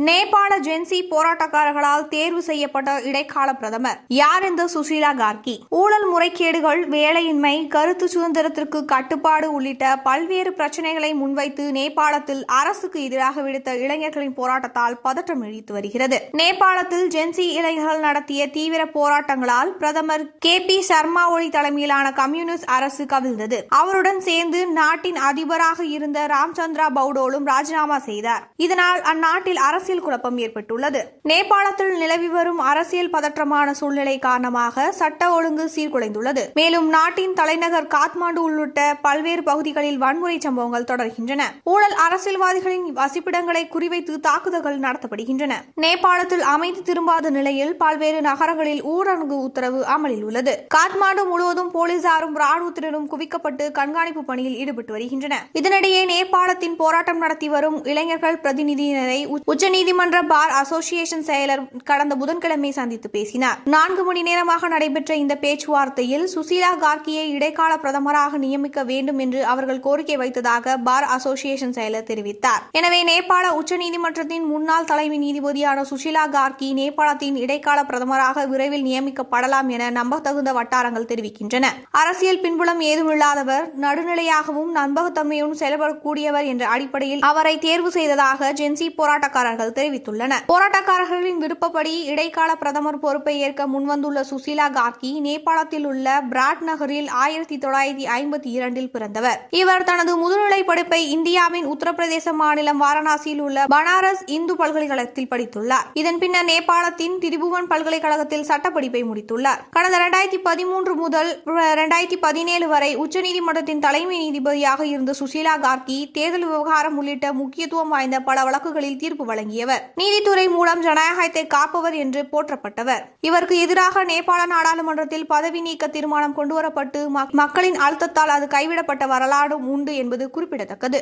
நேபாள ஜென்சி போராட்டக்காரர்களால் தேர்வு செய்யப்பட்ட இடைக்கால பிரதமர் யார் இந்த சுஷீலா கார்கி. ஊழல் முறைகேடுகள் வேலையின்மை கருத்து சுதந்திரத்திற்கு கட்டுப்பாடு உள்ளிட்ட பல்வேறு பிரச்சனைகளை முன்வைத்து நேபாளத்தில் அரசுக்கு எதிராக விடுத்த இளைஞர்களின் போராட்டத்தால் பதற்றம் இழித்து வருகிறது. நேபாளத்தில் ஜென்சி இளைஞர்கள் நடத்திய தீவிர போராட்டங்களால் பிரதமர் கே. பி. சர்மா ஒளி தலைமையிலான கம்யூனிஸ்ட் அரசு கவிழ்ந்தது. அவருடன் சேர்ந்து நாட்டின் அதிபராக இருந்த ராம்சந்திரா பவுடோலும் ராஜினாமா செய்தார். இதனால் அந்நாட்டில் அரசு அரசியல் குழப்பம் ஏற்பட்டுள்ளது. நேபாளத்தில் நிலவி வரும் அரசியல் பதற்றமான சூழ்நிலை காரணமாக சட்ட ஒழுங்கு சீர்குலைந்துள்ளது. மேலும் நாட்டின் தலைநகர் காத்மாண்டு உள்ளிட்ட பல்வேறு பகுதிகளில் வன்முறை சம்பவங்கள் தொடர்கின்றன. ஊழல் அரசியல்வாதிகளின் வசிப்பிடங்களை குறிவைத்து தாக்குதல்கள் நடத்தப்படுகின்றன. நேபாளத்தில் அமைதி திரும்பாத நிலையில் பல்வேறு நகரங்களில் ஊரடங்கு உத்தரவு அமலில் உள்ளது. காத்மாண்டு முழுவதும் போலீசாரும் ராணுவத்தினரும் குவிக்கப்பட்டு கண்காணிப்பு பணியில் ஈடுபட்டு வருகின்றன இதனிடையே நேபாளத்தின் போராட்டம் நடத்தி வரும் இளைஞர்கள் பிரதிநிதியினரை உச்சநீதி உச்சநீதிமன்ற பார் அசோசியேஷன் செயலர் கடந்த புதன்கிழமை சந்தித்து பேசினார். நான்கு மணி நேரமாக நடைபெற்ற இந்த பேச்சுவார்த்தையில் சுசீலா கார்கியை இடைக்கால பிரதமராக நியமிக்க வேண்டும் என்று அவர்கள் கோரிக்கை வைத்ததாக பார் அசோசியேஷன் செயலர் தெரிவித்தார். எனவே நேபாள உச்சநீதிமன்றத்தின் முன்னாள் தலைமை நீதிபதியான சுஷீலா கார்கி நேபாளத்தின் இடைக்கால பிரதமராக விரைவில் நியமிக்கப்படலாம் என நம்பத்தகுந்த வட்டாரங்கள் தெரிவிக்கின்றன. அரசியல் பின்புலம் ஏதுமில்லாதவர் நடுநிலையாகவும் நம்பகத்தன்மையுடன் செயல்படக்கூடியவர் என்ற அடிப்படையில் அவரை தேர்வு செய்ததாக ஜென்சி போராட்டக்காரர்கள் தெரிவித்துள்ளனர் போராட்டக்காரர்களின் விருப்பப்படி இடைக்கால பிரதமர் பொறுப்பை ஏற்க முன்வந்துள்ள சுசீலா கார்கி நேபாளத்தில் உள்ள பிராட் நகரில் ஆயிரத்தி தொள்ளாயிரத்தி ஐம்பத்தி இரண்டில் பிறந்தவர். இவர் தனது முதுநிலை படிப்பை இந்தியாவின் உத்தரப்பிரதேச மாநிலம் வாரணாசியில் உள்ள பனாரஸ் இந்து பல்கலைக்கழகத்தில் படித்துள்ளார். இதன் பின்னர் நேபாளத்தின் திரிபுவன் பல்கலைக்கழகத்தில் சட்டப்படிப்பை முடித்துள்ளார். கடந்த இரண்டாயிரத்தி பதிமூன்று முதல் இரண்டாயிரத்தி பதினேழு வரை உச்சநீதிமன்றத்தின் தலைமை நீதிபதியாக இருந்த சுஷீலா கார்கி தேர்தல் விவகாரம் உள்ளிட்ட முக்கியத்துவம் வாய்ந்த பல வழக்குகளில் தீர்ப்பு வழங்கிய வழங்கியவர் நீதித்துறை மூலம் ஜனநாயகத்தை காப்பவர் என்று போற்றப்பட்டவர். இவருக்கு எதிராக நேபாள நாடாளுமன்றத்தில் பதவி நீக்க தீர்மானம் கொண்டுவரப்பட்டு மக்- மக்களின் அழுத்தத்தால் அது கைவிடப்பட்ட வரலாறும் உண்டு என்பது குறிப்பிடத்தக்கது.